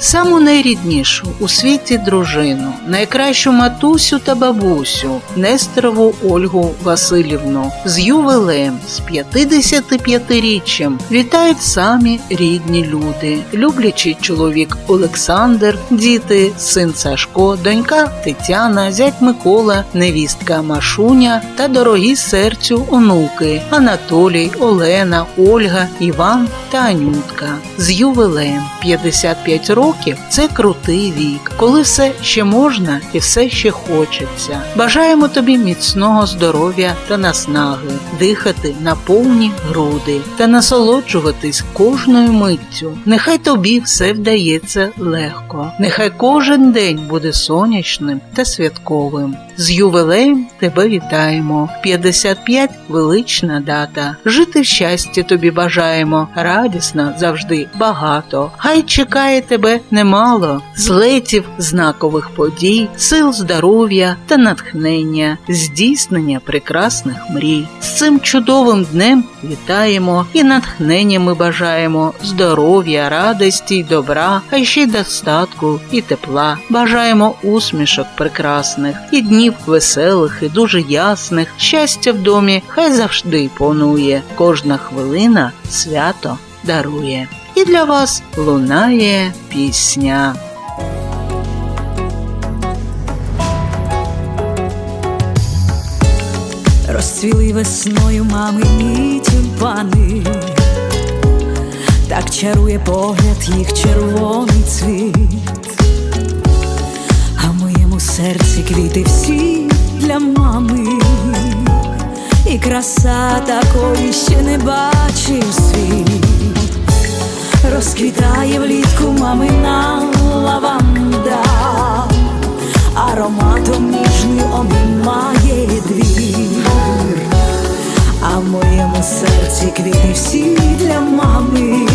саму найріднішу у світі дружину, найкращу матусю та бабусю, Нестерову Ольгу Васильівну з ювелем, з 55-річчям вітають самі рідні люди, люблячий чоловік Олександр, діти, син Сашко, донька Тетяна, зять Микола, невістка Машуня та дорогі серцю онуки Анатолій, Олена, Ольга, Іван та Анютка. З ювелем 55 років це крутий вік, коли все ще можна і все ще хочеться. Бажаємо тобі міцного здоров'я та наснаги, дихати на повні груди та насолоджуватись кожною миттю. Нехай тобі все вдається легко. Нехай кожен день буде сонячним та святковим. З ювелеєм тебе вітаємо. 55 велична дата. Жити в щасті тобі бажаємо. Радісно завжди багато. Хай чекає тебе немало злетів знакових подій, сил здоров'я та натхнення, здійснення прекрасних мрій. З цим чудовим днем вітаємо і натхнення ми бажаємо здоров'я, радості й добра, а ще й достатку і тепла. Бажаємо усмішок прекрасних і днів веселих і дуже ясних. Щастя в домі хай завжди панує. Кожна хвилина свято дарує. І для вас лунає пісня. Розцвіли весною мамині тюльпани, так чарує погляд їх червоний цвіт, а в моєму серці квіти всі для мами, і краса такої ще не бачив світ, розквітає влітку мамина лаванда, ароматом ніжний обіймає двір, а в моєму серці квіти всі для мами,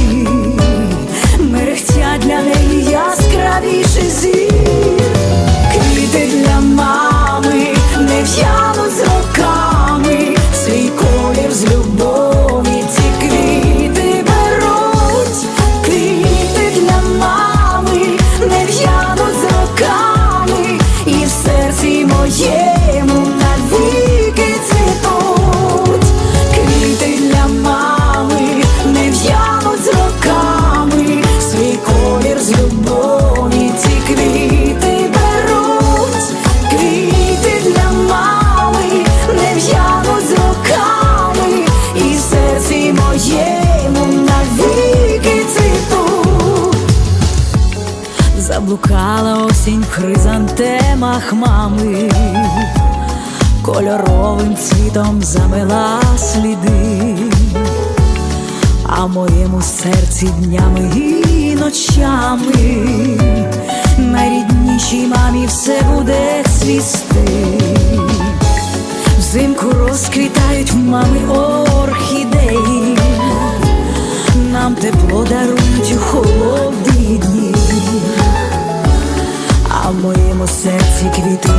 осінь в хризантемах мами, кольоровим цвітом замила сліди, а моєму серці днями і ночами найріднішій мамі все буде цвісти. Взимку розквітають в мами орхідеї, нам тепло дарують моєму серці квіти